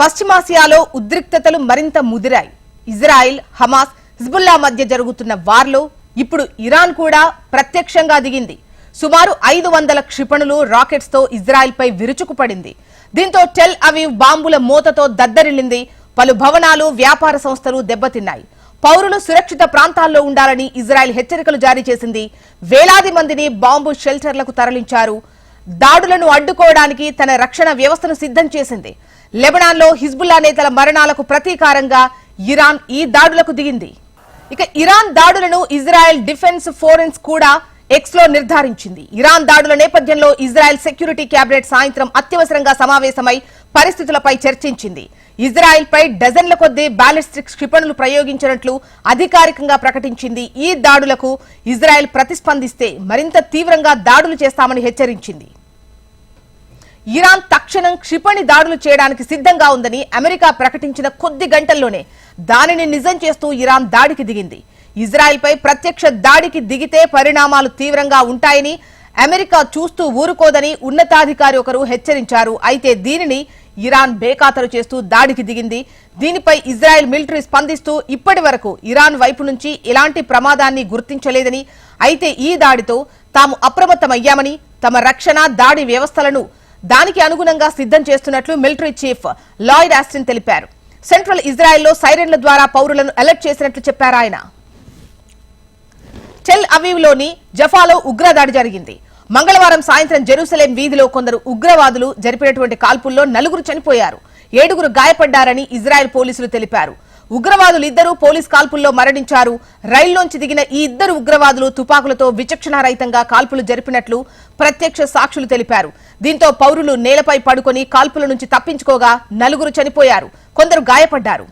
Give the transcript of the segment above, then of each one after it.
పశ్చిమాసియాలో ఉద్రిక్తతలు మరింత ముదిరాయి. ఇజ్రాయిల్ హమాస్ హిజ్బుల్లా మధ్య జరుగుతున్న వార్లో ఇప్పుడు ఇరాన్ కూడా ప్రత్యక్షంగా దిగింది. సుమారు ఐదు వందల క్షిపణులు రాకెట్స్తో ఇజ్రాయిల్పై విరుచుకుపడింది దీంతో టెల్ అవీవ్ బాంబుల మూతతో దద్దరిల్లింది. పలు భవనాలు వ్యాపార సంస్థలు దెబ్బతిన్నాయి. పౌరులు సురక్షిత ప్రాంతాల్లో ఉండాలని ఇజ్రాయెల్ హెచ్చరికలు జారీ చేసింది. వేలాది మందిని బాంబు షెల్టర్లకు తరలించారు. దాడులను అడ్డుకోవడానికి తన రక్షణ వ్యవస్థను సిద్ధం చేసింది. లెబనాన్లో హిజ్బుల్లా నేతల మరణాలకు ప్రతీకారంగా ఇరాన్ ఈ దాడులకు దిగింది. ఇక ఇరాన్ దాడులను ఇజ్రాయెల్ డిఫెన్స్ ఫోరెన్స్ కూడా ఎక్స్లో నిర్ధారించింది. ఇరాన్ దాడుల నేపథ్యంలో ఇజ్రాయెల్ సెక్యూరిటీ క్యాబినెట్ సాయంత్రం అత్యవసరంగా సమావేశమై పరిస్థితులపై చర్చించింది. ఇజ్రాయెల్ పై డజన్ల కొద్దీ బ్యాలిస్టిక్ క్షిపణులు ప్రయోగించినట్లు అధికారికంగా ప్రకటించింది. ఈ దాడులకు ఇజ్రాయెల్ ప్రతిస్పందిస్తే మరింత తీవ్రంగా దాడులు చేస్తామని హెచ్చరించింది. ఇరాన్ తక్షణం క్షిపణి దాడులు చేయడానికి సిద్ధంగా ఉందని అమెరికా ప్రకటించిన కొద్ది గంటల్లోనే దానిని నిజం చేస్తూ ఇరాన్ దాడికి దిగింది. ఇజ్రాయెల్పై ప్రత్యక్ష దాడికి దిగితే పరిణామాలు తీవ్రంగా ఉంటాయని అమెరికా చూస్తూ ఊరుకోదని ఉన్నతాధికారి ఒకరు హెచ్చరించారు. అయితే దీనిని ఇరాన్ బేఖాతరు చేస్తూ దాడికి దిగింది. దీనిపై ఇజ్రాయెల్ మిలిటరీ స్పందిస్తూ ఇప్పటి వరకు ఇరాన్ వైపు నుంచి ఎలాంటి ప్రమాదాన్ని గుర్తించలేదని అయితే ఈ దాడితో తాము అప్రమత్తమయ్యామని తమ రక్షణ దాడి వ్యవస్థలను దానికి అనుగుణంగా సిద్ధం చేస్తున్నట్లు మిలిటరీ చీఫ్ లాయిడ్ ఆస్టిన్ తెలిపారు. సెంట్రల్ ఇజ్రాయెల్లో సైరన్ల ద్వారా పౌరులను అలర్ట్ చేసినట్లు చెప్పారు ఆయన. టెల్ అవీవ్లోని జఫాలో ఉగ్రదాడి జరిగింది. మంగళవారం సాయంత్రం జెరూసలేం వీధిలో కొందరు ఉగ్రవాదులు జరిపినటువంటి కాల్పుల్లో నలుగురు చనిపోయారు. ఏడుగురు గాయపడ్డారని ఇజ్రాయెల్ పోలీసులు తెలిపారు. ఉగ్రవాదులు ఇద్దరు పోలీస్ కాల్పుల్లో మరణించారు. రైల్లోంచి దిగిన ఈ ఇద్దరు ఉగ్రవాదులు తుపాకులతో విచక్షణారహితంగా కాల్పులు జరిపినట్లు ప్రత్యక్ష సాక్షులు తెలిపారు. దీంతో పౌరులు నేలపై పడుకొని కాల్పుల నుంచి తప్పించుకోగా నలుగురు చనిపోయారు. కొందరు గాయపడ్డారు.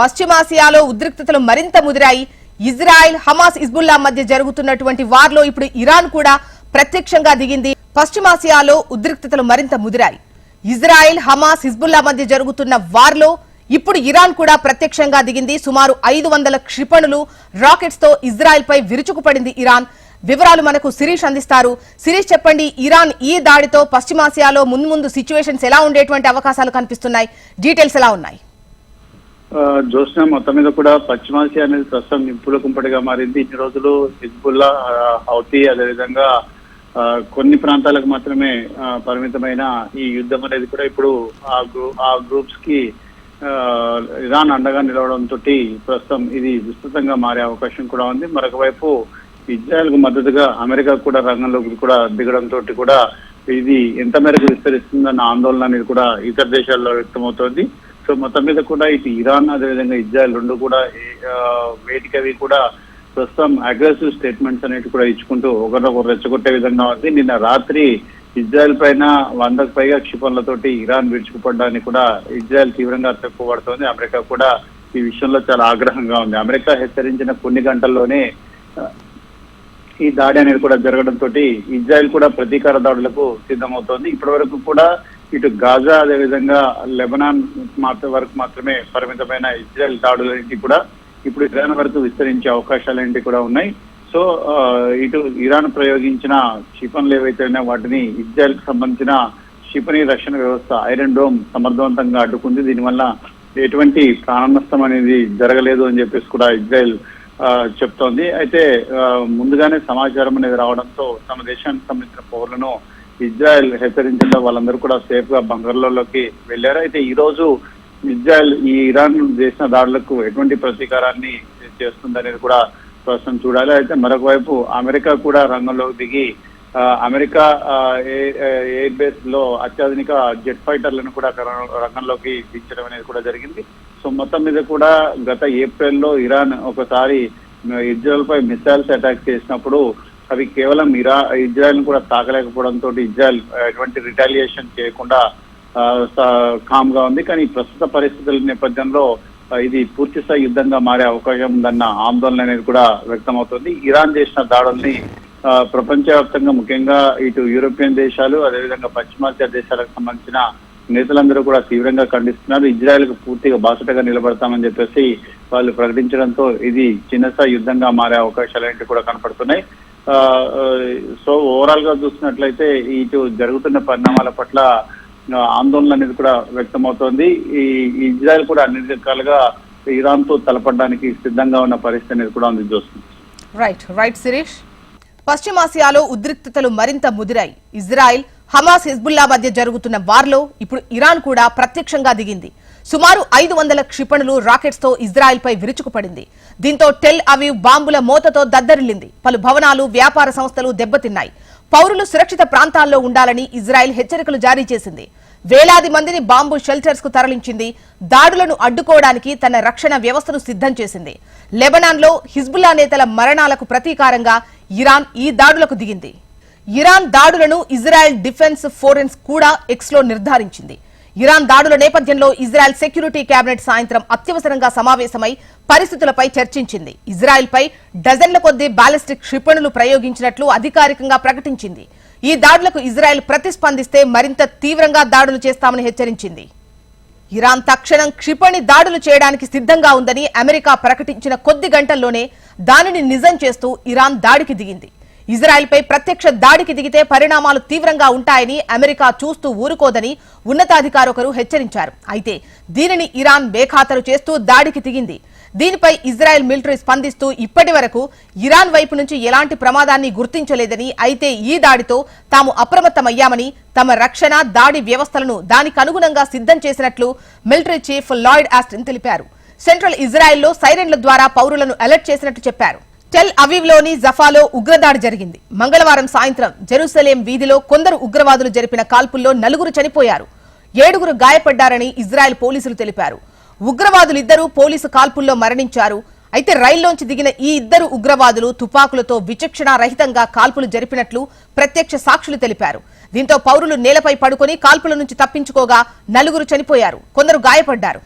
పశ్చిమాసియాలో ఉద్రిక్తతలు మరింత ముదిరాయి. ఇజ్రాయెల్ హమాస్ ఇజ్బుల్లా మధ్య జరుగుతున్నటువంటి వార్లో ఇప్పుడు ఇరాన్ కూడా ప్రత్యక్షంగా దిగింది. పశ్చిమాసియాలో ఉద్రిక్తతలు మరింత ముదిరాయి. ఇజ్రాయెల్ హమాస్ హిజ్బుల్లా మధ్య జరుగుతున్న వార్లో ఇప్పుడు ఇరాన్ కూడా ప్రత్యక్షంగా దిగింది. సుమారు ఐదు వందల క్షిపణులు రాకెట్స్తో ఇజ్రాయెల్ పై విరుచుకుపడింది ఇరాన్. వివరాలు మనకు శిరీష్ అందిస్తారు. శిరీష్ చెప్పండి ఇరాన్ ఈ దాడితో పశ్చిమాసియాలో ముందు ముందు సిచ్యువేషన్స్ ఎలా ఉండేటువంటి అవకాశాలు కనిపిస్తున్నాయి? డీటెయిల్స్ ఎలా ఉన్నాయి? ఆ, మొత్తం మీద కూడా పశ్చిమాసియా అనేది ప్రస్తుతం నింపుల కుంపటిగా మారింది. ఇన్ని రోజులు హిజ్బుల్లా హౌతీ అదేవిధంగా కొన్ని ప్రాంతాలకు మాత్రమే పరిమితమైన ఈ యుద్ధం అనేది కూడా ఇప్పుడు ఆ గ్రూ ఆ గ్రూప్స్కి ఇరాన్ అండగా నిలవడంతో ప్రస్తుతం ఇది విస్తృతంగా మారే అవకాశం కూడా ఉంది. మరొక వైపు ఇజ్రాయెల్కు మద్దతుగా అమెరికా కూడా రంగంలోకి కూడా దిగడంతో కూడా ఇది ఎంత మేరకు విస్తరిస్తుందన్న ఆందోళన అనేది కూడా ఇతర దేశాల్లో వ్యక్తమవుతోంది. సో మొత్తం మీద కూడా ఇటు ఇరాన్ అదేవిధంగా ఇజ్రాయెల్ రెండు కూడా వేటికవి కూడా ప్రస్తుతం అగ్రెసివ్ స్టేట్మెంట్స్ అనేవి కూడా ఇచ్చుకుంటూ ఒకరినొకరు రెచ్చగొట్టే విధంగా ఉంది. నిన్న రాత్రి ఇజ్రాయెల్ పైన వందకు పైగా క్షిపణులతోటి ఇరాన్ విడిచిపడ్డానికి కూడా ఇజ్రాయెల్ తీవ్రంగా తక్కువబడుతోంది అమెరికా కూడా ఈ విషయంలో చాలా ఆగ్రహంగా ఉంది. అమెరికా హెచ్చరించిన కొన్ని గంటల్లోనే ఈ దాడి అనేది కూడా జరగడంతో ఇజ్రాయెల్ కూడా ప్రతీకార దాడులకు సిద్ధమవుతోంది. ఇప్పటి వరకు కూడా ఇటు గాజా అదేవిధంగా లెబనాన్ మాత్రం వరకు మాత్రమే పరిమితమైన ఇజ్రాయెల్ దాడులన్నింటి కూడా ఇప్పుడు ఇరాన్ వరకు విస్తరించే అవకాశాలన్నింటి కూడా ఉన్నాయి. సో ఆ, ఇటు ఇరాన్ ప్రయోగించిన క్షిపణులు ఏవైతే ఉన్నాయో వాటిని ఇజ్రాయెల్కు సంబంధించిన క్షిపణి రక్షణ వ్యవస్థ ఐరన్ డోమ్ సమర్థవంతంగా అడ్డుకుంది. దీనివల్ల ఎటువంటి ప్రాణ నష్టం అనేది జరగలేదు అని చెప్పేసి కూడా ఇజ్రాయెల్ ఆ, చెప్తోంది. అయితే ముందుగానే సమాచారం అనేది రావడంతో తమ దేశానికి సంబంధించిన పౌరులను ఇజ్రాయెల్ హెచ్చరించడంలో వాళ్ళందరూ కూడా సేఫ్గా బంగారులలోకి వెళ్ళారు. అయితే ఈ రోజు ఇజ్రాయెల్ ఈ ఇరాన్ చేసిన దాడులకు ఎటువంటి ప్రతీకారాన్ని చేస్తుందనేది కూడా ప్రస్తుతం చూడాలి. అయితే మరొక వైపు అమెరికా కూడా రంగంలోకి దిగి అమెరికా ఏ- ఏ- ఎయిర్ బేస్లో అత్యాధునిక జెట్ ఫైటర్లను కూడా రంగంలోకి దించడం అనేది కూడా జరిగింది. సో మొత్తం మీద కూడా గత ఏప్రిల్లో ఇరాన్ ఒకసారి ఇజ్రాయెల్ పై మిసైల్స్ అటాక్ చేసినప్పుడు అవి కేవలం ఇరా ఇజ్రాయెల్ కూడా తాకలేకపోవడంతో ఇజ్రాయెల్ ఎటువంటి రిటాలియేషన్ చేయకుండా కామ్గా ఉంది. కానీ ప్రస్తుత పరిస్థితుల నేపథ్యంలో ఇది పూర్తి స్థాయి యుద్ధంగా మారే అవకాశం ఉందన్న ఆందోళన అనేది కూడా వ్యక్తమవుతుంది. ఇరాన్ చేసిన దాడుల్ని ఆ, ప్రపంచవ్యాప్తంగా ముఖ్యంగా ఇటు యూరోపియన్ దేశాలు అదేవిధంగా పశ్చిమాసియా దేశాలకు సంబంధించిన నేతలందరూ కూడా తీవ్రంగా ఖండిస్తున్నారు. ఇజ్రాయెల్కు పూర్తిగా బాసటగా నిలబడతామని చెప్పేసి వాళ్ళు ప్రకటించడంతో ఇది చిన్నస యుద్ధంగా మారే అవకాశాలు ఏంటి కూడా కనపడుతున్నాయి. ఆ, సో ఓవరాల్గా చూసినట్లయితే ఇటు జరుగుతున్న పరిణామాల పట్ల ఆందోళన అనేది కూడా వ్యక్తమవుతోంది. ఈ ఇజ్రాయెల్ కూడా అన్ని రకాలుగా ఇరాన్తో తలపడడానికి సిద్ధంగా ఉన్న పరిస్థితి అనేది కూడా ఉంది చూస్తుంది రైట్ రైట్ శిరీష్ పశ్చిమాసియాలో ఉద్రిక్తతలు మరింత ముదిరాయి. ఇజ్రాయెల్ హమాస్ హిజ్బుల్లా మధ్య జరుగుతున్న వార్లో ఇప్పుడు ఇరాన్ కూడా ప్రత్యక్షంగా దిగింది. సుమారు ఐదు వందల క్షిపణులు రాకెట్స్తో తో పై విరుచుకుపడింది. దీంతో టెల్ అవీవ్ బాంబుల మోతతో దద్దరిల్లింది. పలు భవనాలు వ్యాపార సంస్థలు దెబ్బతిన్నాయి. పౌరులు సురక్షిత ప్రాంతాల్లో ఉండాలని ఇజ్రాయెల్ హెచ్చరికలు జారీ చేసింది. వేలాది మందిని బాంబు షెల్టర్స్కు తరలించింది. దాడులను అడ్డుకోవడానికి తన రక్షణ వ్యవస్థను సిద్ధం చేసింది. లెబనాన్లో హిజ్బుల్లా నేతల మరణాలకు ప్రతీకారంగా ఇరాన్ ఈ దాడులకు దిగింది. ఇరాన్ దాడులను ఇజ్రాయెల్ డిఫెన్స్ ఫోరెన్స్ కూడా ఎక్స్లో నిర్ధారించింది. ఇరాన్ దాడుల నేపథ్యంలో ఇజ్రాయెల్ సెక్యూరిటీ కేబినెట్ సాయంత్రం అత్యవసరంగా సమావేశమై పరిస్థితులపై చర్చించింది. ఇజ్రాయెల్ పై డజన్ల కొద్దీ బాలిస్టిక్ క్షిపణులు ప్రయోగించినట్లు అధికారికంగా ప్రకటించింది. ఈ దాడులకు ఇజ్రాయెల్ ప్రతిస్పందిస్తే మరింత తీవ్రంగా దాడులు చేస్తామని హెచ్చరించింది. ఇరాన్ తక్షణం క్షిపణి దాడులు చేయడానికి సిద్ధంగా ఉందని అమెరికా ప్రకటించిన కొద్ది గంటల్లోనే దానిని నిజం చేస్తూ ఇరాన్ దాడికి దిగింది. ఇజ్రాయెల్పై ప్రత్యక్ష దాడికి దిగితే పరిణామాలు తీవ్రంగా ఉంటాయని అమెరికా చూస్తూ ఊరుకోదని ఉన్నతాధికారొకరు హెచ్చరించారు. అయితే దీనిని ఇరాన్ బేఖాతరు చేస్తూ దాడికి దిగింది. దీనిపై ఇజ్రాయెల్ మిలిటరీ స్పందిస్తూ ఇప్పటి వరకు ఇరాన్ వైపు నుంచి ఎలాంటి ప్రమాదాన్ని గుర్తించలేదని అయితే ఈ దాడితో తాము అప్రమత్తమయ్యామని తమ రక్షణ దాడి వ్యవస్థలను దానికి అనుగుణంగా సిద్ధం చేసినట్లు మిలిటరీ చీఫ్ లాయిడ్ ఆస్టిన్ తెలిపారు. సెంట్రల్ ఇజ్రాయెల్లో సైరన్ల ద్వారా పౌరులను అలర్ట్ చేసినట్లు చెప్పారు. టెల్ అవీవ్లోని జఫాలో ఉగ్రదాడి జరిగింది. మంగళవారం సాయంత్రం జెరూసలేం వీధిలో కొందరు ఉగ్రవాదులు జరిపిన కాల్పుల్లో నలుగురు చనిపోయారు. ఏడుగురు గాయపడ్డారని ఇజ్రాయెల్ పోలీసులు తెలిపారు. ఉగ్రవాదులిద్దరూ పోలీసు కాల్పుల్లో మరణించారు. అయితే రైల్లోంచి దిగిన ఈ ఇద్దరు ఉగ్రవాదులు తుపాకులతో విచక్షణారహితంగా కాల్పులు జరిపినట్లు ప్రత్యక్ష సాక్షులు తెలిపారు. దీంతో పౌరులు నేలపై పడుకొని కాల్పుల నుంచి తప్పించుకోగా నలుగురు చనిపోయారు. కొందరు గాయపడ్డారు.